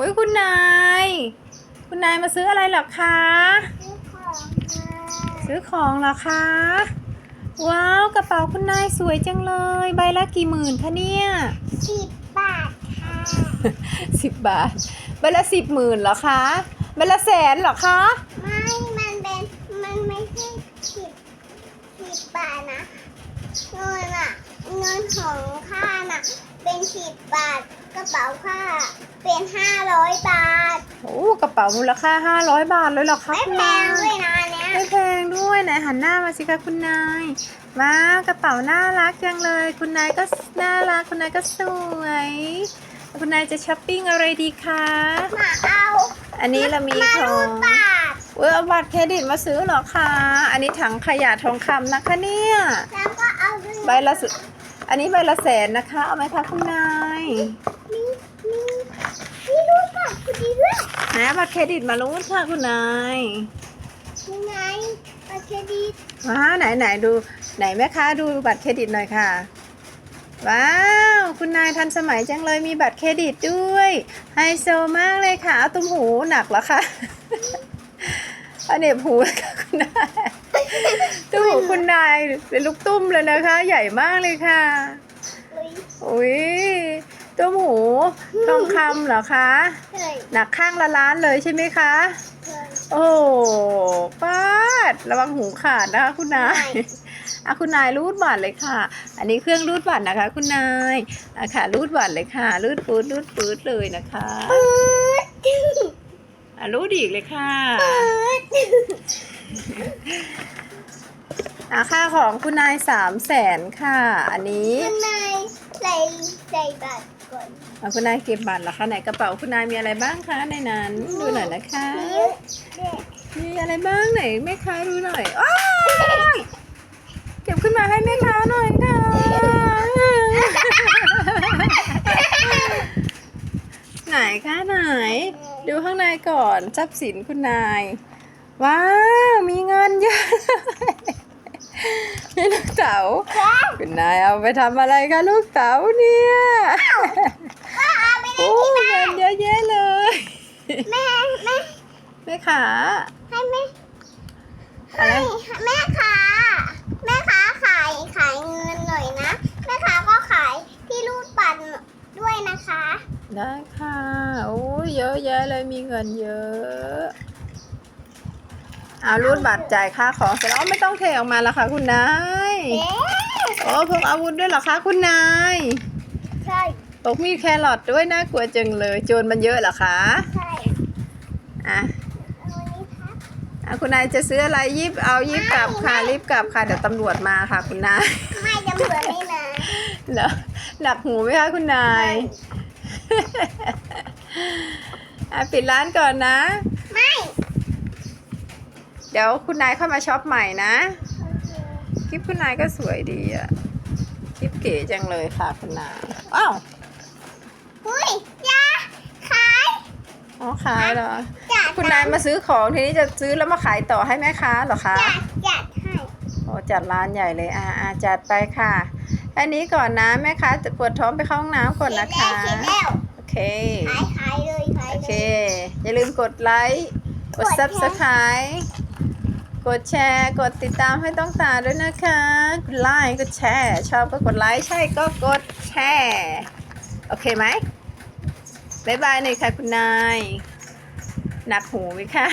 อุ้ยคุณนาย คุณนายมาซื้ออะไรเหรอคะ ซื้อของค่ะซื้อของเหรอคะ ว้าวกระเป๋าคุณนายสวยจังเลย ใบละกี่หมื่นคะเนี่ยสิบบาทค่ะสิบบาท ใบละสิบหมื่นเหรอคะ ใบละแสนเหรอคะ ไม่ มันเป็น มันไม่ใช่สิบสิบบาทนะเงินอะเงินของข้าน่ะ เป็นสิบบาท กระเป๋าข้าเป็นห้าร้อยบาท โอ้กระเป๋ามูลค่าห้าร้อยบาทเลยเหรอคะไม่คุณแพนางยเลยนะอันเนี้ยไม่แพงด้วยไหนหันหน้ามาสิคะคุณนายมากระเป๋าน่ารักจังเลย คุณนายก็น่ารักคุณนายก็สวย คุณนายจะช้อปปิ้งอะไรดีคะมาเอาอันนี้เรามีมาขอรูงดบาทเออเอาบัตรเครดิตมาซื้อเหรอคะอันนี้ถังขยะทองคำนะคะเนี่ยแล้วก็เอาด้วยใบละสุอันนี้ใบละแสนนะคะ เอาไหมคะคุณนาย มีมีมีรูดบาทพอดีด้วย ไห นเอาบัตรเครดิตมาลุ้นค่ะคุณนายยังไงบัตรเครดิตว้าไหนไหนดูไหนแม่ค้าดูบัตรเครดิตหน่อยค่ะ ว้าว คุณนายทันสมัยจังเลยมีบัตรเครดิตด้วยไฮโซมากเลยค่ะเอาตุ้มหูหนักเหรอคะอันเน็บหูนะคะคุณนายตุ้มหูคุณนายเป็นลูกตุ้มเลยนะคะ ใหญ่มากเลยค่ะอุ้ย อุ้ยตุ้มหูทองคำเหรอคะเคยหนักข้างละล้านเลยใช่ไหมคะเคยโอ้ป้าดระวังหูขาดนะคะคุณนายไม่ อะคุณนายรูดบัตรเลยค่ะ อันนี้เครื่องรูดบัตรนะคะ คุณนายอะค่ะรูดบัตรเลยค่ะ รูดปืดรูดปืดเลยนะคะปื๊ดอะรูดอีกเลยค่ะปื๊ดอะค่าของคุณนายสามแสนค่ะ อันนี้ ข้างในใส่ใส่บัตร ก่อนอะคุณนายเก็บบัตรเหรอคะไหนกระเป๋าคุณนายมีอะไรบ้างคะในนั้นดูหน่อยนะคะ มีอะไรบ้างไหนแม่ค้าดูหน่อยอ้ายเก็บขึ้นมาให้แม่ค้าหน่อยค่ะไหนคะไหน ดูข้างในก่อนทรัพย์สินคุณนาย ว้าว มีเงินเยอะ นี่ลูกเต๋าคุณนายเอาไปทำอะไรคะลูกเต๋าเนี่ยก็เอาไปโอ้เล่นที่บ้านเงินเยอะแยะเลย แม่แม่แม่ขาให้แม่อะไรให้แม่ค้าแม่ค้าขายขายเงินหน่อยนะแม่ค้าก็ขายที่รูดบัตรด้วยนะคะ ได้ค่ะโอ้ยเยอะแยะเลยมีเงินเยอะ เอารูดบัตรจ่ายค่าของเสร็จแล้วไม่ต้องเทออกมาแล้วค่ะ คุณนายเอ๊ะโอ้พกอาวุธด้วยเหรอคะคุณนายใช่พกมีดแครอทด้วยน่ากลัวจังเลย โจรมันเยอะเหรอคะใช่อะเอาอันนี้ครับอะคุณนายจะซื้ออะไรยิบเอายิบกลับค่ะรีบกลับค่ะเดี๋ยวตำรวจมาค่ะ คุณนายไม่จำเผื่อไม่นะเหรอหนักหูไหมคะคุณนายอะปิดร้านก่อนนะ ไม่ เดี๋ยวคุณนายเข้ามาช็อปใหม่นะ คลิปคุณนายก็สวยดีอะคลิปเก๋จังเลยค่ะคุณนาย อ้าวอุ้ยอยาขายอ๋อขายเหรอ จัดคุณนายมาซื้อของทีนี้จะซื้อแล้วมาขายต่อให้แม่ค้าเหรอคะจัดจัดให้โอ้จัดร้านใหญ่เลยอ่าอ่าจัดไปค่ะแค่นี้ก่อนนะแม่ค้าจะปวดท้องไปเข้าห้องน้ำก่อนนะคะเสร็จแล้วโอเค ขายขายเลยขายโอเลเค ยอย่าลืมกดไลค์ กดกดแชร์ subscribe กดแชร์ กดติดตามให้ต้องตาด้วยนะคะ กดไลค์กดแชร์ ชอบก็กดไลค์ใช่ก็กดแชร์ โอเคไหมบ๊ายบายหน่อยค่ะคุณนาย หนักหูไหมคะ